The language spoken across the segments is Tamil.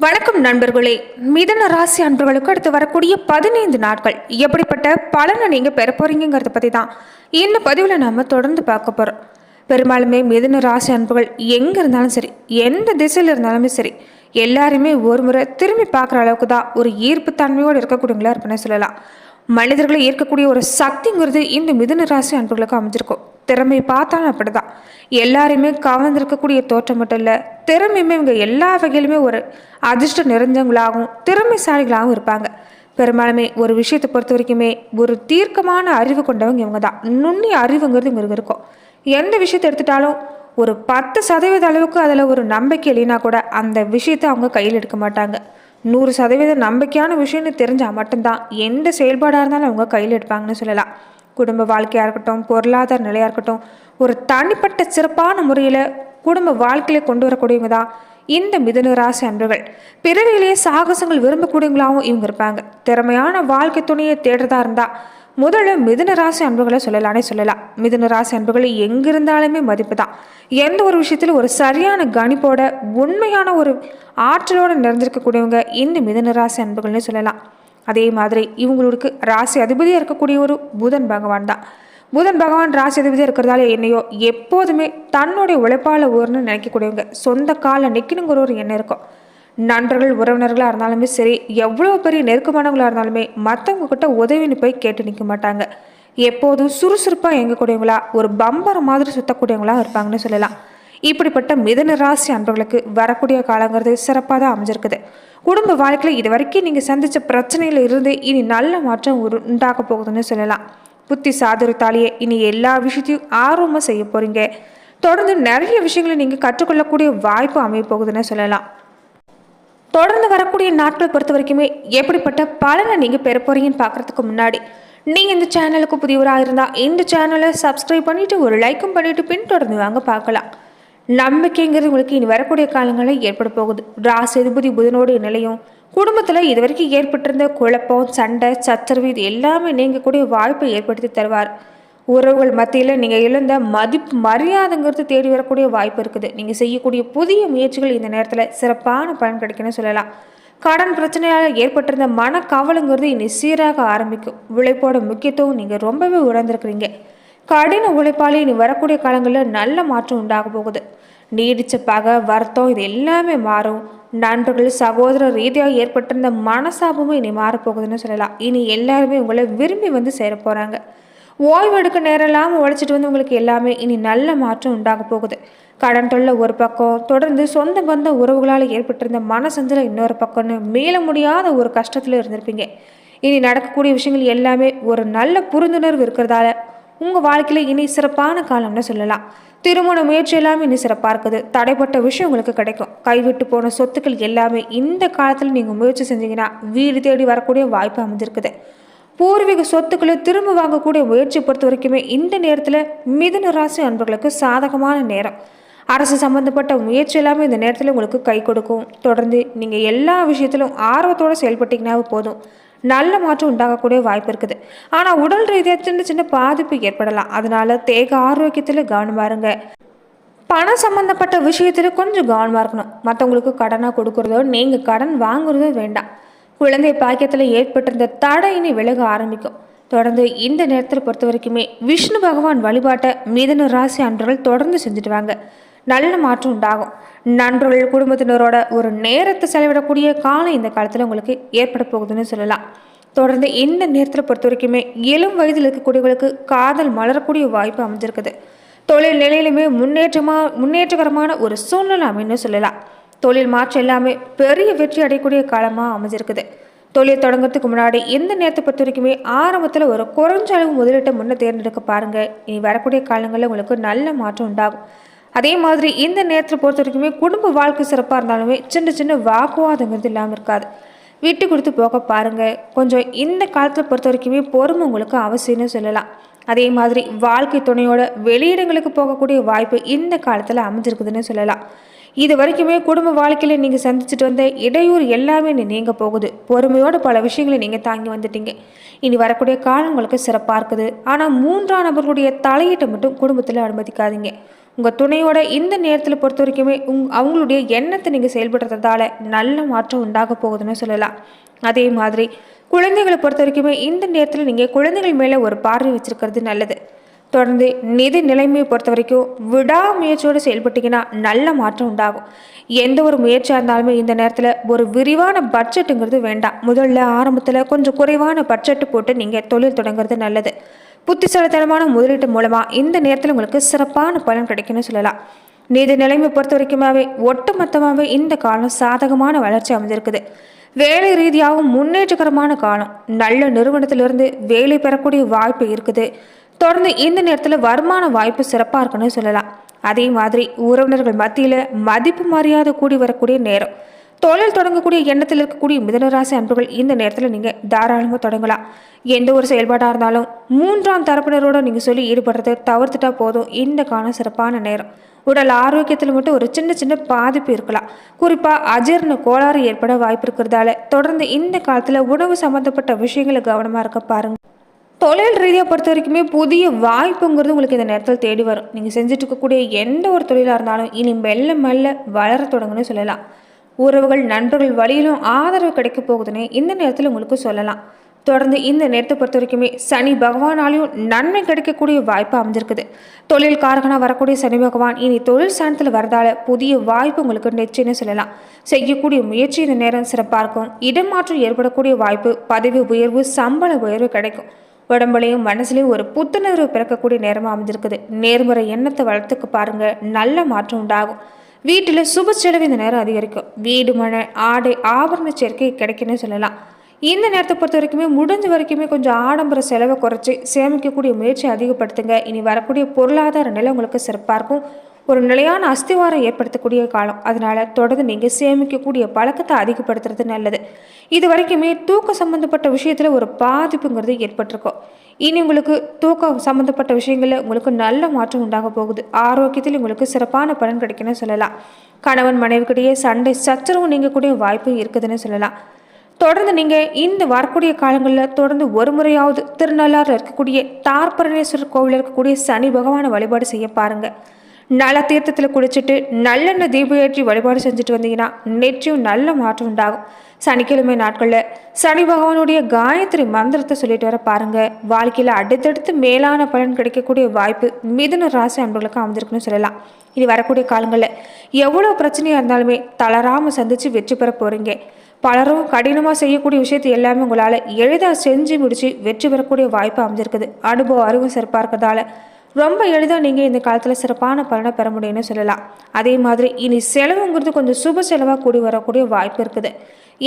வணக்கம் நண்பர்களே. மிதன ராசி அன்பர்களுக்கு அடுத்து வரக்கூடிய பதினைந்து நாட்கள் எப்படிப்பட்ட பலனை நீங்கள் பெற போறீங்கிறத பற்றி தான் இந்த பதிவில் நம்ம தொடர்ந்து பார்க்க போகிறோம் பெரும்பாலுமே மிதன ராசி அன்புகள் எங்கே இருந்தாலும் சரி எந்த திசையில் இருந்தாலுமே சரி எல்லாருமே ஒரு முறை திரும்பி பார்க்குற அளவுக்கு தான் ஒரு ஈர்ப்பு தன்மையோடு இருக்கக்கூடியவங்களா இருப்பேன்னு சொல்லலாம். மனிதர்களை ஈர்க்கக்கூடிய ஒரு சக்திங்கிறது இந்த மிதுன ராசி அன்புகளுக்கு அமைஞ்சிருக்கும். திறமை பார்த்தாலும் அப்படிதான். எல்லாரையுமே கவர்ந்திருக்கக்கூடிய தோற்றம் மட்டும் இல்லை திறமையுமே இவங்க எல்லா வகையிலுமே ஒரு அதிர்ஷ்ட நிறைஞ்சவங்களாகவும் திறமைசாலிகளாகவும் இருப்பாங்க. பெரும்பாலுமே ஒரு விஷயத்தை பொறுத்த வரைக்குமே ஒரு தீர்க்கமான அறிவு கொண்டவங்க இவங்க தான் நுண்ணிய அறிவுங்கிறது இவங்களுக்கு இருக்கும். எந்த விஷயத்தை எடுத்துட்டாலும் ஒரு பத்து சதவீத அளவுக்கு அதில் ஒரு நம்பிக்கை இல்லைனா கூட அந்த விஷயத்தை அவங்க கையில் எடுக்க மாட்டாங்க. நூறு சதவீத நம்பிக்கையான விஷயம்னு தெரிஞ்சால் மட்டும்தான் எந்த செயல்பாடாக இருந்தாலும் அவங்க கையில் எடுப்பாங்கன்னு சொல்லலாம். குடும்ப வாழ்க்கையாக இருக்கட்டும் பொருளாதார நிலையாக இருக்கட்டும் ஒரு தனிப்பட்ட சிறப்பான முறையில் குடும்ப வாழ்க்கையில கொண்டு வரக்கூடியவங்க தான் இந்த மிதுன ராசி அன்பர்கள். பிறவிலேயே சாகசங்கள் விரும்பக்கூடியவங்களாகவும் இவங்க இருப்பாங்க. திறமையான வாழ்க்கை துணையை தேடுறதா இருந்தால் முதல்ல மிதுன ராசி அன்புகளை சொல்லலானே சொல்லலாம். மிதுன ராசி அன்புகளை எங்கிருந்தாலுமே மதிப்பு தான். எந்த ஒரு விஷயத்தில் ஒரு சரியான கணிப்போட உண்மையான ஒரு ஆற்றலோடு நிறைஞ்சிருக்கக்கூடியவங்க இந்த மிதுன ராசி அன்புகள்னு சொல்லலாம். அதே மாதிரி இவங்களுக்கு ராசி அதிபதியாக இருக்கக்கூடிய ஒரு புதன் பகவான் தான். புதன் பகவான் ராசி அதிபதியாக இருக்கிறதால என்னையோ எப்போதுமே தன்னுடைய உழைப்பால் ஊர்னு நினைக்கக்கூடியவங்க சொந்த காலில் நிற்கணுங்கிற ஒரு எண்ணம் இருக்கும். நண்பர்கள் உறவினர்களாக இருந்தாலுமே சரி எவ்வளோ பெரிய நெருக்கமானவங்களாக இருந்தாலுமே மற்றவங்க கிட்ட உதவின்னு போய் கேட்டு நிற்க மாட்டாங்க. எப்போதும் சுறுசுறுப்பாக இயங்கக்கூடியவங்களா ஒரு பம்பரம் மாதிரி சுத்தக்கூடியவங்களா இருப்பாங்கன்னு சொல்லலாம். இப்படிப்பட்ட மிதன ராசி அன்பர்களுக்கு வரக்கூடிய காலங்கிறது சிறப்பாக தான் அமைஞ்சிருக்குது. குடும்ப வாழ்க்கையில் இது வரைக்கும் நீங்கள் சந்தித்த பிரச்சனையில் இருந்து இனி நல்ல மாற்றம் உரு உண்டாக போகுதுன்னு சொல்லலாம். புத்தி சாதுரத்தாலேயே இனி எல்லா விஷயத்தையும் ஆர்வமாக செய்ய போகிறீங்க தொடர்ந்து நிறைய விஷயங்களை நீங்கள் கற்றுக்கொள்ளக்கூடிய வாய்ப்பு அமைய போகுதுன்னு சொல்லலாம். தொடர்ந்து வரக்கூடிய நாட்களை பொறுத்த வரைக்குமே எப்படிப்பட்ட பலனை நீங்கள் பெற போகிறீங்கன்னு பார்க்குறதுக்கு முன்னாடி நீங்கள் இந்த சேனலுக்கு புதியவராக இருந்தால் இந்த சேனலை சப்ஸ்கிரைப் பண்ணிவிட்டு ஒரு லைக்கும் பண்ணிவிட்டு பின்தொடர்ந்து வாங்க பார்க்கலாம். நம்பிக்கைங்கிறது உங்களுக்கு இனி வரக்கூடிய காலங்களில் ஏற்பட போகுது. ராசி அதிபதி புதனோடைய நிலையும் குடும்பத்தில் இது வரைக்கும் ஏற்பட்டிருந்த குழப்பம் சண்டை சச்சரவு இது எல்லாமே நீங்கக்கூடிய வாய்ப்பை ஏற்படுத்தி தருவார். உறவுகள் மத்தியில் நீங்கள் இழந்த மதிப்பு மரியாதைங்கிறது தேடி வரக்கூடிய வாய்ப்பு இருக்குது. நீங்கள் செய்யக்கூடிய புதிய முயற்சிகள் இந்த நேரத்தில் சிறப்பான பலன் கிடைக்குன்னு சொல்லலாம். கடன் பிரச்சனையால் ஏற்பட்டிருந்த மன கவலைங்கிறது இனி சீராக ஆரம்பிக்கும். உழைப்போட முக்கியத்துவம் நீங்கள் ரொம்பவே உணர்ந்திருக்கிறீங்க கடின உழைப்பாலே இனி வரக்கூடிய காலங்களில் நல்ல மாற்றம் உண்டாக போகுது. நீடிச்ச பகை வருத்தம் இது எல்லாமே மாறும். நண்பர்கள் சகோதர ரீதியாக ஏற்பட்டிருந்த மனசாபமும் இனி மாறப்போகுதுன்னு சொல்லலாம். இனி எல்லாருமே உங்களை விரும்பி வந்து சேர போகிறாங்க ஓய்வு எடுக்க நேரம் இல்லாமல் உழைச்சிட்டு வந்து உங்களுக்கு எல்லாமே இனி நல்ல மாற்றம் உண்டாக போகுது. கடன் தொல்லை ஒரு பக்கம் தொடர்ந்து சொந்த பந்த உறவுகளால் ஏற்பட்டிருந்த மனசஞ்சலம் இன்னொரு பக்கம்னு மீள முடியாத ஒரு கஷ்டத்தில் இருந்திருப்பீங்க. இனி நடக்கக்கூடிய விஷயங்கள் எல்லாமே ஒரு நல்ல புரிந்துணர்வு இருக்கிறதால உங்கள் வாழ்க்கையில் இனி சிறப்பான காலம்னு சொல்லலாம். திருமண முயற்சி எல்லாமே இனி சிறப்பாக இருக்குது. தடைப்பட்ட விஷயம் உங்களுக்கு கிடைக்கும். கைவிட்டு போன சொத்துக்கள் எல்லாமே இந்த காலத்தில் நீங்கள் முயற்சி செஞ்சீங்கன்னா வீடு தேடி வரக்கூடிய வாய்ப்பு அமைஞ்சிருக்குது. பூர்வீக சொத்துக்களை திரும்ப வாங்கக்கூடிய முயற்சி பொறுத்த வரைக்குமே இந்த நேரத்தில் மிதுன ராசி அன்பர்களுக்கு சாதகமான நேரம். அரசு சம்பந்தப்பட்ட முயற்சி எல்லாமே இந்த நேரத்தில் உங்களுக்கு கை கொடுக்கும். தொடர்ந்து நீங்கள் எல்லா விஷயத்திலும் ஆர்வத்தோடு செயல்பட்டீங்கன்னா போதும். நல்ல மாற்றம் உண்டாகக்கூடிய வாய்ப்பு இருக்குது. ஆனால் உடல் ரீதியாக சின்ன சின்ன பாதிப்பு ஏற்படலாம். அதனால தேக ஆரோக்கியத்தில் கவனமாக இருங்க. பணம் சம்மந்தப்பட்ட விஷயத்தில் கொஞ்சம் கவனமாக இருக்கணும். மற்றவங்களுக்கு கடனாக கொடுக்குறதோ நீங்கள் கடன் வாங்குறதோ வேண்டாம். குழந்தை பாக்கியத்தில் ஏற்பட்டிருந்த தடை இனி விலக ஆரம்பிக்கும். தொடர்ந்து இந்த நேரத்தில் பொறுத்த வரைக்குமே விஷ்ணு பகவான் வழிபாட்டை மிதன ராசி அன்றர்கள் தொடர்ந்து செஞ்சுட்டு வாங்க. நல்ல மாற்றம் உண்டாகும். நண்பர்கள் குடும்பத்தினரோட ஒரு நேரத்தை செலவிடக்கூடிய காலம் இந்த காலத்தில் உங்களுக்கு ஏற்பட போகுதுன்னு சொல்லலாம். தொடர்ந்து இந்த நேரத்தில் பொறுத்த வரைக்குமே இளம் வயதில் இருக்கக்கூடியவங்களுக்கு காதல் மலரக்கூடிய வாய்ப்பு அமைஞ்சிருக்குது. தொழில் நிலையிலுமே முன்னேற்றமாக முன்னேற்றகரமான ஒரு சூழ்நிலை அமைன்னு சொல்லலாம். தொழில் மாற்றம் எல்லாமே பெரிய வெற்றி அடையக்கூடிய காலமாக அமைஞ்சிருக்குது. தொழில் தொடங்குறதுக்கு முன்னாடி இந்த நேரத்தை பொறுத்த வரைக்குமே ஆரம்பத்தில் ஒரு குறைஞ்ச அளவு முதலீட்டை முன்னே தேர்ந்தெடுக்க பாருங்கள் இனி வரக்கூடிய காலங்களில் உங்களுக்கு நல்ல மாற்றம் உண்டாகும். அதே மாதிரி இந்த நேரத்தை பொறுத்த வரைக்குமே குடும்ப வாழ்க்கை சிறப்பாக இருந்தாலுமே சின்ன சின்ன வாக்குவாதங்கிறது இல்லாமல் இருக்காது. விட்டு கொடுத்து போக பாருங்கள் கொஞ்சம் இந்த காலத்தில் பொறுத்த வரைக்குமே பொறுமை உங்களுக்கு அவசியம்னு சொல்லலாம். அதே மாதிரி வாழ்க்கை துணையோட வெளியிடங்களுக்கு போகக்கூடிய வாய்ப்பு இந்த காலத்தில் அமைஞ்சிருக்குதுன்னு சொல்லலாம். இது வரைக்குமே குடும்ப வாழ்க்கையில் நீங்கள் சந்திச்சுட்டு வந்த இடையூறு எல்லாமே நீங்கள் நீங்க போகுது. பொறுமையோட பல விஷயங்களை நீங்கள் தாங்கி வந்துட்டீங்க. இனி வரக்கூடிய காலம் உங்களுக்கு சிறப்பாக இருக்குது. ஆனால் மூன்றாம் நபர்களுடைய தலையீட்டை மட்டும் குடும்பத்தில் அனுமதிக்காதீங்க. உங்கள் துணையோட இந்த நேரத்தில் பொறுத்த வரைக்குமே உங் அவங்களுடைய எண்ணத்தை நீங்கள் செயல்படுறதால நல்ல மாற்றம் உண்டாக போகுதுன்னு சொல்லலாம். அதே மாதிரி குழந்தைகளை பொறுத்த வரைக்குமே இந்த நேரத்தில் நீங்கள் குழந்தைகள் மேலே ஒரு பார்வை வச்சுருக்கிறது நல்லது. தொடர்ந்து நிதி நிலைமையை பொறுத்த வரைக்கும் விடாமுயற்சியோடு செயல்பட்டிங்கன்னா நல்ல மாற்றம் உண்டாகும். எந்த ஒரு முயற்சியாக இருந்தாலுமே இந்த நேரத்தில் ஒரு விரிவான பட்ஜெட்டுங்கிறது வேண்டாம். முதல்ல ஆரம்பத்தில் கொஞ்சம் குறைவான பட்ஜெட்டு போட்டு நீங்கள் தொழில் தொடங்குறது நல்லது. புத்திசாலித்தனமான முதலீட்டு மூலமாக இந்த நேரத்தில் உங்களுக்கு சிறப்பான பலன் கிடைக்கும்னு சொல்லலாம். நிதி நிலைமை பொறுத்த வரைக்குமாவே ஒட்டுமொத்தமாகவே இந்த காலம் சாதகமான வளர்ச்சி அமைஞ்சிருக்குது. வேலை ரீதியாகவும் முன்னேற்றகரமான காலம். நல்ல நிறுவனத்திலிருந்து வேலை பெறக்கூடிய வாய்ப்பு இருக்குது. தொடர்ந்து இந்த நேரத்தில் வருமான வாய்ப்பு சிறப்பாக இருக்குன்னு சொல்லலாம். அதே மாதிரி உறவினர்கள் மத்தியில் மதிப்பு மரியாதை கூடி வரக்கூடிய நேரம். தொழில் தொடங்கக்கூடிய எண்ணத்தில் இருக்கக்கூடிய மிதனராசி அன்புகள் இந்த நேரத்தில் நீங்கள் தாராளமாக தொடங்கலாம். எந்த ஒரு செயல்பாடாக இருந்தாலும் மூன்றாம் தரப்பினரோட நீங்கள் சொல்லி ஈடுபடுறதை தவிர்த்துட்டா போதும். இந்த காலம் சிறப்பான நேரம். உடல் ஆரோக்கியத்தில் மட்டும் ஒரு சின்ன சின்ன பாதிப்பு இருக்கலாம். குறிப்பாக அஜீர்ண கோளாறு ஏற்பட வாய்ப்பு இருக்கிறதால தொடர்ந்து இந்த காலத்தில் உணவு சம்மந்தப்பட்ட விஷயங்களை கவனமாக இருக்க பாருங்கள் தொழில் ரீதியாக பொறுத்த வரைக்குமே புதிய வாய்ப்புங்கிறது உங்களுக்கு இந்த நேரத்தில் தேடி வரும். நீங்கள் செஞ்சுட்டு இருக்கக்கூடிய எந்த ஒரு தொழிலாக இருந்தாலும் இனி மெல்ல மெல்ல வளர தொடங்குன்னு சொல்லலாம். உறவுகள் நண்பர்கள் வழியிலும் ஆதரவு கிடைக்க போகுதுன்னு இந்த நேரத்தில் உங்களுக்கு சொல்லலாம். தொடர்ந்து இந்த நேரத்தை பொறுத்த வரைக்குமே சனி பகவானாலையும் நன்மை கிடைக்கக்கூடிய வாய்ப்பு அமைஞ்சிருக்குது. தொழில் காரகனாக வரக்கூடிய சனி பகவான் இனி தொழில் ஸ்தானத்தில் வரதால புதிய வாய்ப்பு உங்களுக்கு நிச்சயம்னு சொல்லலாம். செய்யக்கூடிய முயற்சி இந்த நேரம் சிறப்பாக இருக்கும். இடமாற்றம் ஏற்படக்கூடிய வாய்ப்பு பதவி உயர்வு சம்பள உயர்வு கிடைக்கும். உடம்புலையும் மனசுலையும் ஒரு புத்துணர்வு பிறக்கக்கூடிய நேரமாக அமைஞ்சிருக்குது. நேர்முறை எண்ணத்தை வளர்த்துக்க பாருங்க. நல்ல மாற்றம் உண்டாகும். வீட்டில் சுப செலவு இந்த நேரம் அதிகரிக்கும். வீடு மனை ஆடை ஆபரண சேர்க்கை கிடைக்குன்னு சொல்லலாம். இந்த நேரத்தை பொறுத்த வரைக்குமே முடிஞ்ச வரைக்குமே கொஞ்சம் ஆடம்பர செலவை குறைச்சி சேமிக்கக்கூடிய முயற்சி அதிகப்படுத்துங்க. இனி வரக்கூடிய பொருளாதார நிலை உங்களுக்கு சிறப்பாக இருக்கும். ஒரு நிலையான அஸ்திவாரம் ஏற்படுத்தக்கூடிய காலம். அதனால தொடர்ந்து நீங்கள் சேமிக்கக்கூடிய பழக்கத்தை அதிகப்படுத்துறது நல்லது. இது வரைக்குமே தூக்கம் சம்மந்தப்பட்ட விஷயத்தில் ஒரு பாதிப்புங்கிறது ஏற்பட்டிருக்கும். இனி உங்களுக்கு தூக்கம் சம்மந்தப்பட்ட விஷயங்களில் உங்களுக்கு நல்ல மாற்றம் உண்டாக போகுது. ஆரோக்கியத்தில் உங்களுக்கு சிறப்பான பலன் கிடைக்குன்னு சொல்லலாம். கணவன் மனைவிக்கிடையே சண்டை சச்சரவு நீங்கக்கூடிய வாய்ப்பும் இருக்குதுன்னு சொல்லலாம். தொடர்ந்து நீங்கள் இந்த வரக்கூடிய காலங்களில் தொடர்ந்து ஒரு முறையாவது திருநள்ளாறில் இருக்கக்கூடிய தார்பரணேஸ்வரர் கோவிலில் இருக்கக்கூடிய சனி பகவானை வழிபாடு செய்ய பாருங்கள் நல தீர்த்தத்தில் குளிச்சுட்டு நல்லெண்ணெய் தீபம் ஏற்றி வழிபாடு செஞ்சுட்டு வந்தீங்கன்னா நிச்சயம் நல்ல மாற்றம் உண்டாகும். சனிக்கிழமை நாட்களில் சனி பகவானுடைய காயத்ரி மந்திரத்தை சொல்லிட்டு வர பாருங்க. வாழ்க்கையில் அடுத்தடுத்து மேலான பலன் கிடைக்கக்கூடிய வாய்ப்பு மிதுன ராசி அன்பர்களுக்கு அமைஞ்சிருக்குன்னு சொல்லலாம். இனி வரக்கூடிய காலங்களில் எவ்வளோ பிரச்சனையாக இருந்தாலுமே தளராமல் சந்தித்து வெற்றி பெற போகிறீங்க பலரும் கடினமாக செய்யக்கூடிய விஷயத்தை எல்லாமே உங்களால் எளிதாக செஞ்சு முடித்து வெற்றி பெறக்கூடிய வாய்ப்பு அமைஞ்சிருக்குது. அனுபவம் அறிவு சிறப்பாக இருக்கிறதால ரொம்ப எளிதாக நீங்கள் இந்த காலத்தில் சிறப்பான பலனை பெற முடியும்னு சொல்லலாம். அதே மாதிரி இனி செலவுங்கிறது கொஞ்சம் சுப செலவாக கூடி வரக்கூடிய வாய்ப்பு இருக்குது.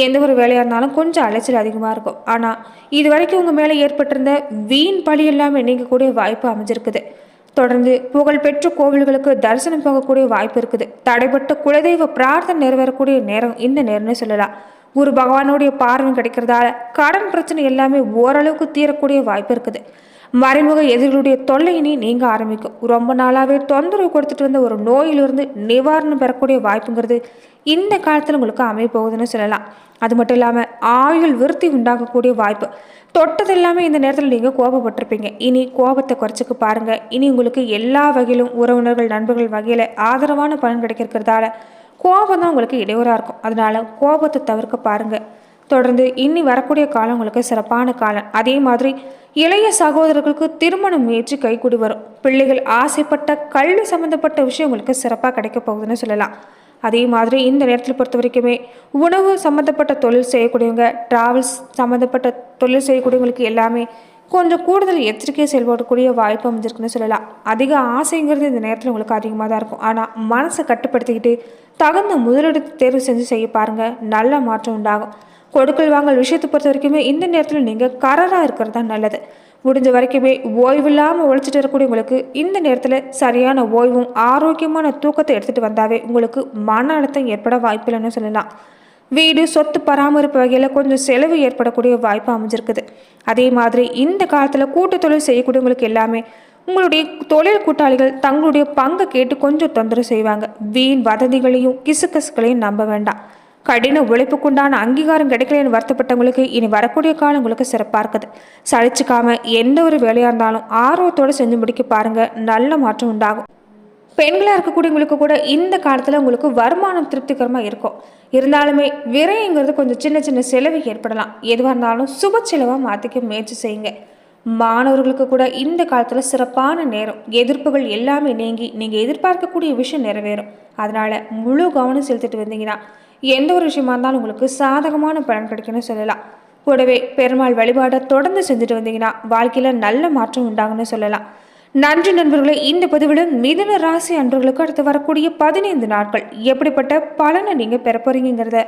எந்த ஒரு வேலையாக இருந்தாலும் கொஞ்சம் அலைச்சல் அதிகமாக இருக்கும். ஆனால் இது வரைக்கும் உங்கள் மேலே ஏற்பட்டிருந்த வீண் பழி இல்லாமல் நீங்கக்கூடிய வாய்ப்பு அமைஞ்சிருக்குது. தொடர்ந்து புகழ்பெற்ற கோவில்களுக்கு தரிசனம் போகக்கூடிய வாய்ப்பு இருக்குது. தடைப்பட்ட குலதெய்வ பிரார்த்தனை நிறைவேறக்கூடிய நேரம் இந்த நேரம்னு சொல்லலாம். குரு பகவானுடைய பார்வை கிடைக்கிறதால கடன் பிரச்சனை எல்லாமே ஓரளவுக்கு தீரக்கூடிய வாய்ப்பு இருக்குது. மறைமுக எதிர்களுடைய தொல்லையினை நீங்க ஆரம்பிக்கும். ரொம்ப நாளாகவே தொந்தரவு கொடுத்துட்டு வந்த ஒரு நோயிலிருந்து நிவாரணம் பெறக்கூடிய வாய்ப்புங்கிறது இந்த காலத்தில் உங்களுக்கு அமையப்போகுதுன்னு சொல்லலாம். அது மட்டும் இல்லாமல் ஆயுள் விருத்தி உண்டாகக்கூடிய வாய்ப்பு. தொட்டது எல்லாமே இந்த நேரத்தில் நீங்கள் கோபப்பட்டிருப்பீங்க. இனி கோபத்தை குறைச்சிக்க பாருங்கள் இனி உங்களுக்கு எல்லா வகையிலும் உறவினர்கள் நண்பர்கள் வகையில் ஆதரவான பலன் கிடைக்கிறதால கோபம் தான் உங்களுக்கு இடையூறாக இருக்கும். அதனால் கோபத்தை தவிர்க்க பாருங்கள் தொடர்ந்து இன்னி வரக்கூடிய காலம் உங்களுக்கு சிறப்பான காலம். அதே மாதிரி இளைய சகோதரர்களுக்கு திருமணம் முயற்சி கைகூடி வரும். பிள்ளைகள் ஆசைப்பட்ட கல்வி சம்மந்தப்பட்ட விஷயம் உங்களுக்கு சிறப்பாக கிடைக்க போகுதுன்னு சொல்லலாம். அதே மாதிரி இந்த நேரத்தில் பொறுத்த வரைக்குமே உணவு சம்மந்தப்பட்ட தொழில் செய்யக்கூடியவங்க டிராவல்ஸ் சம்மந்தப்பட்ட தொழில் செய்யக்கூடியவங்களுக்கு எல்லாமே கொஞ்சம் கூடுதல் எச்சரிக்கை செயல்படக்கூடிய வாய்ப்பு அமைஞ்சிருக்குன்னு சொல்லலாம். அதிக ஆசைங்கிறது இந்த நேரத்தில் உங்களுக்கு அதிகமாக தான் இருக்கும். ஆனால் மனசை கட்டுப்படுத்திக்கிட்டு தகுந்த முதலீடு தேர்வு செஞ்சு செய்ய பாருங்கள் நல்ல மாற்றம் உண்டாகும். கொடுக்கல் வாங்கல் விஷயத்தை பொறுத்த வரைக்குமே இந்த நேரத்தில் நீங்கள் கரராக இருக்கிறது தான் நல்லது. முடிஞ்ச வரைக்குமே ஓய்வில்லாமல் உழைச்சிட்டு இருக்கக்கூடியவங்களுக்கு இந்த நேரத்தில் சரியான ஓய்வும் ஆரோக்கியமான தூக்கத்தை எடுத்துகிட்டு வந்தாவே உங்களுக்கு மன அழுத்தம் ஏற்பட வாய்ப்பில்லைன்னு சொல்லலாம். வீடு சொத்து பராமரிப்பு வகையில் கொஞ்சம் செலவு ஏற்படக்கூடிய வாய்ப்பு அமைஞ்சிருக்குது. அதே மாதிரி இந்த காலத்தில் கூட்டு தொழில் செய்யக்கூடியவங்களுக்கு எல்லாமே உங்களுடைய தொழில் கூட்டாளிகள் தங்களுடைய பங்கை கேட்டு கொஞ்சம் தொந்தரவு செய்வாங்க. வீண் வதந்திகளையும் கிசுகசுகளையும் நம்ப வேண்டாம். கடின உழைப்புக்குண்டான அங்கீகாரம் கிடைக்கலன்னு வருத்தப்பட்டவங்களுக்கு இனி வரக்கூடிய காலம் உங்களுக்கு சிறப்பாக இருக்குது சளிச்சுக்காம எந்த ஒரு வேலையாக இருந்தாலும் ஆர்வத்தோடு செஞ்சு முடிக்க பாருங்க. நல்ல மாற்றம் உண்டாகும். பெண்களாக இருக்கக்கூடியவங்களுக்கு கூட இந்த காலத்தில் உங்களுக்கு வருமானம் திருப்திகரமாக இருக்கும். இருந்தாலுமே விரைங்கிறது கொஞ்சம் சின்ன சின்ன செலவு ஏற்படலாம். எதுவாக இருந்தாலும் சுப செலவாக மாற்றிக்க முயற்சி செய்யுங்க. மாணவர்களுக்கு கூட இந்த காலத்தில் சிறப்பான நேரம். எதிர்ப்புகள் எல்லாமே நீங்கி நீங்கள் எதிர்பார்க்கக்கூடிய விஷயம் நிறைவேறும். அதனால் முழு கவனம் செலுத்திட்டு வந்தீங்கன்னா எந்த ஒரு விஷயமா இருந்தாலும் உங்களுக்கு சாதகமான பலன் கிடைக்கும்னு சொல்லலாம். கூடவே பெருமாள் வழிபாடை தொடர்ந்து செஞ்சுட்டு வந்தீங்கன்னா வாழ்க்கையில் நல்ல மாற்றம் உண்டாகும்னு சொல்லலாம். நன்றி நண்பர்களே இந்த பதிவில் மிதுன ராசி அன்பர்களுக்கு அடுத்து வரக்கூடிய பதினைந்து நாட்கள் எப்படிப்பட்ட பலனை நீங்கள் பெற போறீங்கிறத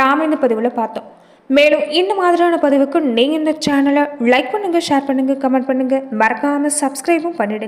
நாம் இந்த பதிவில் பார்த்தோம். மேலும் இந்த மாதிரியான பதிவுக்கு நீங்கள் இந்த சேனலை லைக் பண்ணுங்கள் ஷேர் பண்ணுங்கள் கமெண்ட் பண்ணுங்கள் மறக்காமல் சப்ஸ்கிரைபும் பண்ணிவிடுங்க